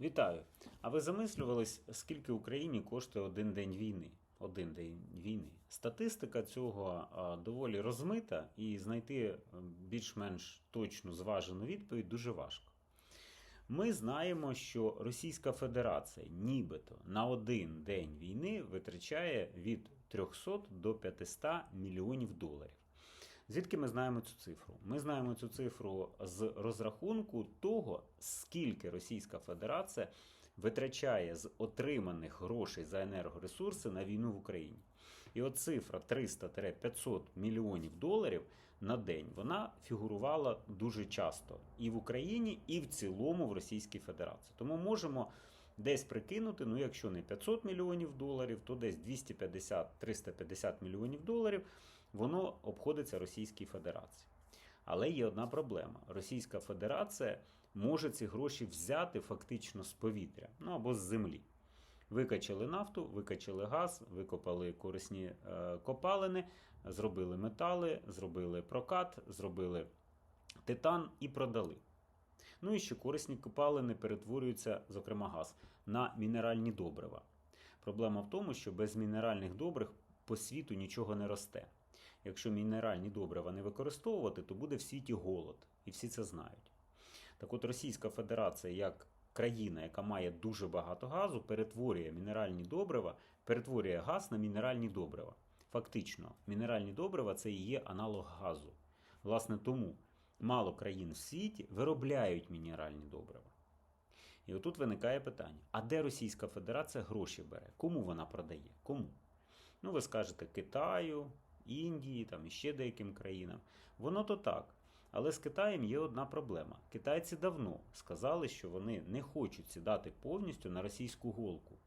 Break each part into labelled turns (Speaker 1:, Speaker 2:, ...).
Speaker 1: Вітаю! А ви замислювались, скільки Україні коштує один день війни? Один день війни. Статистика цього доволі розмита, і знайти е, більш-менш точну зважену відповідь дуже важко. Ми знаємо, що Російська Федерація нібито на один день війни витрачає від 300 до 500 мільйонів доларів. Звідки ми знаємо цю цифру? Ми знаємо цю цифру з розрахунку того, скільки Російська Федерація витрачає з отриманих грошей за енергоресурси на війну в Україні. І от цифра 300-500 мільйонів доларів на день вона фігурувала дуже часто і в Україні, і в цілому в Російській Федерації. Тому можемо десь прикинути, ну якщо не 500 мільйонів доларів, то десь 250-350 мільйонів доларів воно обходиться Російській Федерації. Але є одна проблема: Російська Федерація може ці гроші взяти фактично з повітря, ну або з землі. Викачали нафту, викачали газ, викопали корисні е, копалини, зробили метали, зробили прокат, зробили титан і продали. Ну і ще корисні копалини перетворюються, зокрема газ, на мінеральні добрива. Проблема в тому, що без мінеральних добрив по світу нічого не росте. Якщо мінеральні добрива не використовувати, то буде в світі голод, і всі це знають. Так от Російська Федерація, як країна, яка має дуже багато газу, перетворює мінеральні добрива, перетворює газ на мінеральні добрива. Фактично, мінеральні добрива це і є аналог газу. Власне, тому мало країн в світі виробляють мінеральні добрива. І отут виникає питання: а де Російська Федерація гроші бере? Кому вона продає? Кому? Ну, ви скажете Китаю, Індії, там і ще деяким країнам. Воно то так. Але з Китаєм є одна проблема. Китайці давно сказали, що вони не хочуть сідати повністю на російську голку.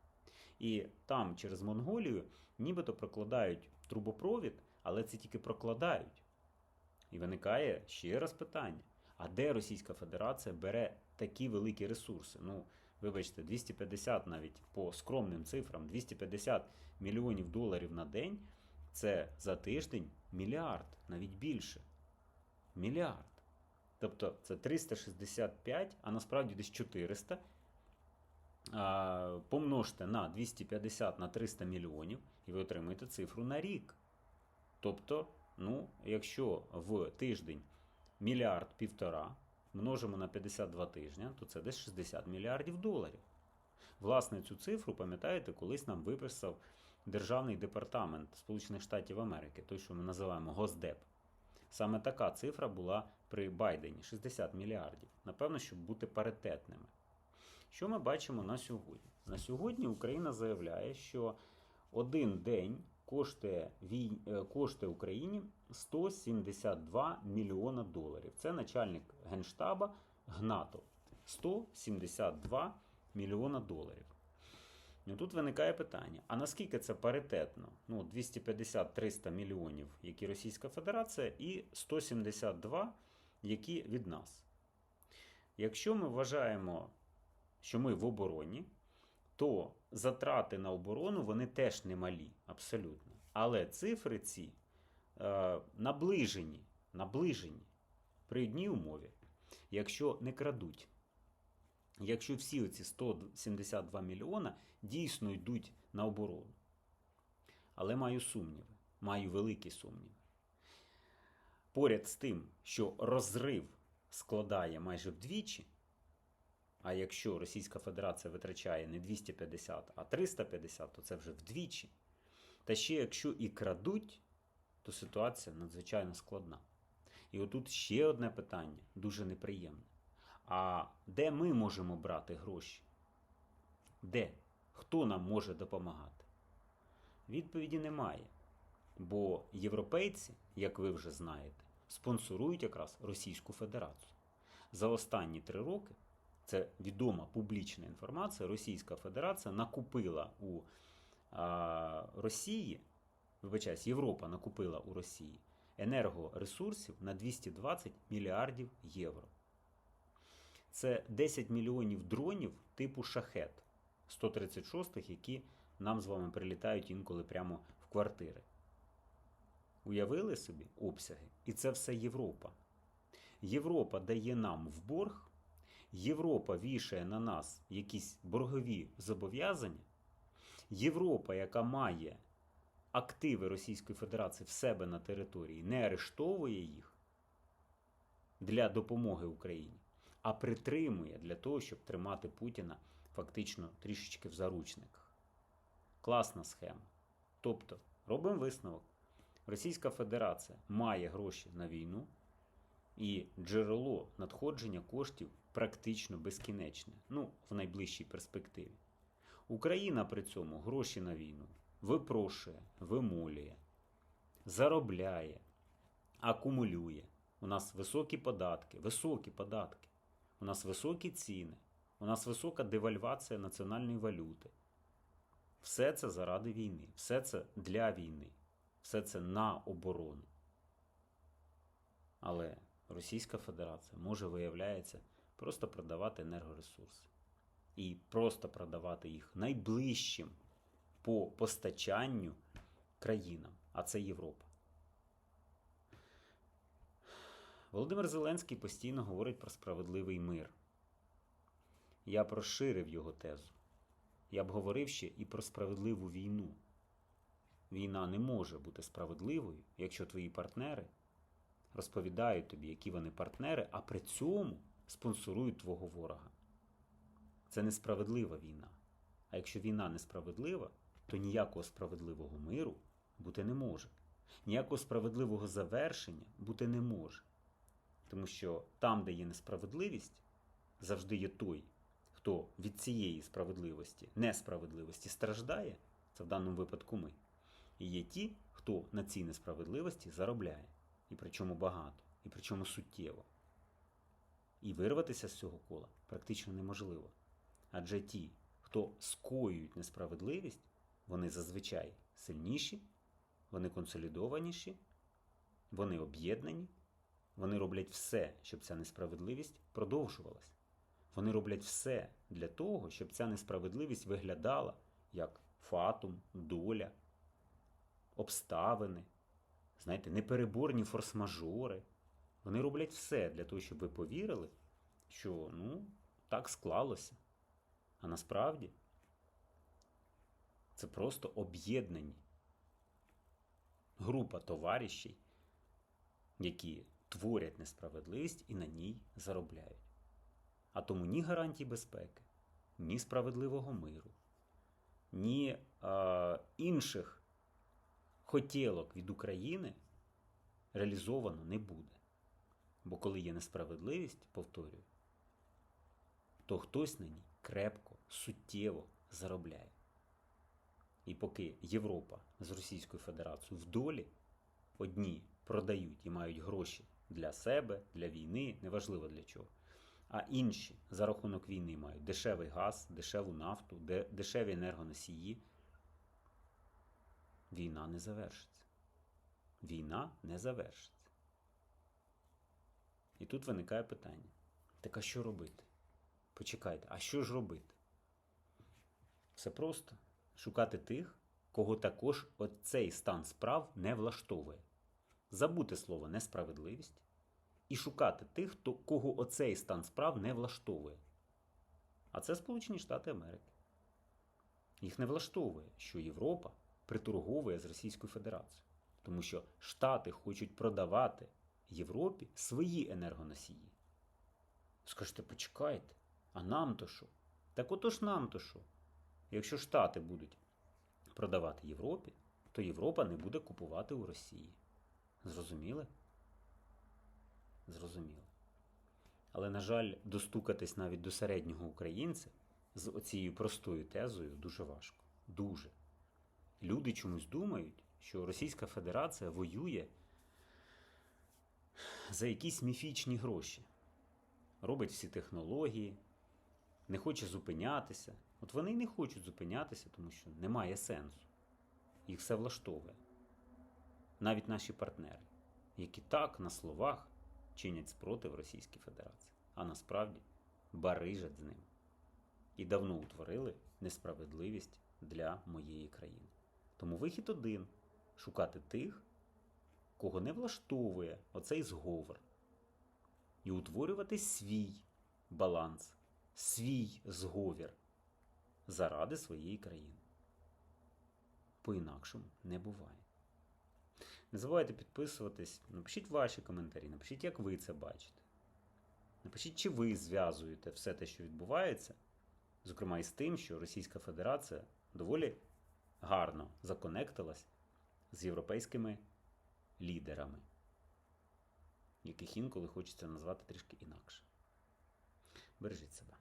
Speaker 1: І там через Монголію нібито прокладають трубопровід, але це тільки прокладають. І виникає ще раз питання: а де Російська Федерація бере такі великі ресурси? Ну, вибачте, 250 навіть по скромним цифрам, 250 мільйонів доларів на день це за тиждень мільярд, навіть більше. Мільярд. Тобто це 365, а насправді десь 400. А, помножте на 250 на 300 мільйонів, і ви отримаєте цифру на рік. Тобто, ну, якщо в тиждень мільярд півтора множимо на 52 тижня, то це десь 60 мільярдів доларів. Власне, цю цифру, пам'ятаєте, колись нам виписав Державний департамент Сполучених Штатів Америки, той, що ми називаємо Госдеп. Саме така цифра була при Байдені 60 мільярдів. Напевно, щоб бути паритетними. Що ми бачимо на сьогодні? На сьогодні Україна заявляє, що один день коштує, е, коштує Україні 172 мільйона доларів. Це начальник Генштаба Гнатов. 172 мільйона доларів. Ну, тут виникає питання: а наскільки це паритетно? Ну, 250-300 мільйонів, які Російська Федерація, і 172, які від нас. Якщо ми вважаємо, що ми в обороні, то затрати на оборону вони теж немалі, абсолютно. Але цифри ці е, наближені, наближені при одній умові, якщо не крадуть. Якщо всі оці 172 мільйона дійсно йдуть на оборону. Але маю сумніви, маю великі сумніви. Поряд з тим, що розрив складає майже вдвічі, а якщо Російська Федерація витрачає не 250, а 350, то це вже вдвічі. Та ще якщо і крадуть, то ситуація надзвичайно складна. І отут ще одне питання, дуже неприємне. А де ми можемо брати гроші? Де? Хто нам може допомагати? Відповіді немає. Бо європейці, як ви вже знаєте, спонсорують якраз Російську Федерацію. За останні три роки це відома публічна інформація. Російська Федерація накупила у а, Росії, вибачаюсь, Європа накупила у Росії енергоресурсів на 220 мільярдів євро. Це 10 мільйонів дронів типу шахет 136, які нам з вами прилітають інколи прямо в квартири. Уявили собі обсяги? І це все Європа. Європа дає нам в борг Європа вішає на нас якісь боргові зобов'язання, Європа, яка має активи Російської Федерації в себе на території, не арештовує їх для допомоги Україні, а притримує для того, щоб тримати Путіна фактично трішечки в заручниках. Класна схема. Тобто, робимо висновок. Російська Федерація має гроші на війну, і джерело надходження коштів практично безкінечне, ну, в найближчій перспективі. Україна при цьому гроші на війну випрошує, вимолює, заробляє, акумулює. У нас високі податки, високі податки. У нас високі ціни, у нас висока девальвація національної валюти. Все це заради війни, все це для війни, все це на оборону. Але Російська Федерація може, виявляється, просто продавати енергоресурси. І просто продавати їх найближчим по постачанню країнам, а це Європа. Володимир Зеленський постійно говорить про справедливий мир. Я б розширив його тезу. Я б говорив ще і про справедливу війну. Війна не може бути справедливою, якщо твої партнери розповідають тобі, які вони партнери, а при цьому спонсорують твого ворога. Це несправедлива війна. А якщо війна несправедлива, то ніякого справедливого миру бути не може. Ніякого справедливого завершення бути не може. Тому що там, де є несправедливість, завжди є той, хто від цієї справедливості, несправедливості страждає, це в даному випадку ми. І є ті, хто на цій несправедливості заробляє. І причому багато, і причому суттєво. І вирватися з цього кола практично неможливо. Адже ті, хто скоюють несправедливість, вони зазвичай сильніші, вони консолідованіші, вони об'єднані, вони роблять все, щоб ця несправедливість продовжувалась. Вони роблять все для того, щоб ця несправедливість виглядала як фатум, доля, обставини, знаєте, непереборні форс-мажори. Вони роблять все для того, щоб ви повірили, що ну, так склалося. А насправді це просто об'єднані група товаришів, які творять несправедливість і на ній заробляють. А тому ні гарантій безпеки, ні справедливого миру, ні е, інших хотілок від України реалізовано не буде. Бо коли є несправедливість, повторюю, то хтось на ній крепко, суттєво заробляє. І поки Європа з Російською Федерацією в долі одні продають і мають гроші для себе, для війни, неважливо для чого. А інші за рахунок війни мають дешевий газ, дешеву нафту, дешеві енергоносії. Війна не завершиться. Війна не завершиться. І тут виникає питання: так а що робити? Почекайте, а що ж робити? Все просто шукати тих, кого також оцей стан справ не влаштовує. Забути слово несправедливість і шукати тих, хто, кого оцей стан справ не влаштовує. А це Сполучені Штати Америки. Їх не влаштовує, що Європа приторговує з Російською Федерацією. Тому що Штати хочуть продавати Європі свої енергоносії. Скажете, почекайте, а нам то що? Так отож нам то що? Якщо Штати будуть продавати Європі, то Європа не буде купувати у Росії. Зрозуміли? Зрозуміло. Але, на жаль, достукатись навіть до середнього українця з оцією простою тезою дуже важко. Дуже. Люди чомусь думають, що Російська Федерація воює за якісь міфічні гроші. Робить всі технології, не хоче зупинятися. От вони й не хочуть зупинятися, тому що немає сенсу. Їх все влаштовує. Навіть наші партнери, які так на словах чинять спротив Російській Федерації, а насправді барижать з ним. І давно утворили несправедливість для моєї країни. Тому вихід один шукати тих, кого не влаштовує оцей зговор, і утворювати свій баланс, свій зговір заради своєї країни. По-інакшому не буває. Не забувайте підписуватись, напишіть ваші коментарі, напишіть, як ви це бачите. Напишіть, чи ви зв'язуєте все те, що відбувається, зокрема і з тим, що Російська Федерація доволі гарно законектилась з європейськими лідерами, яких інколи хочеться назвати трішки інакше. Бережіть себе.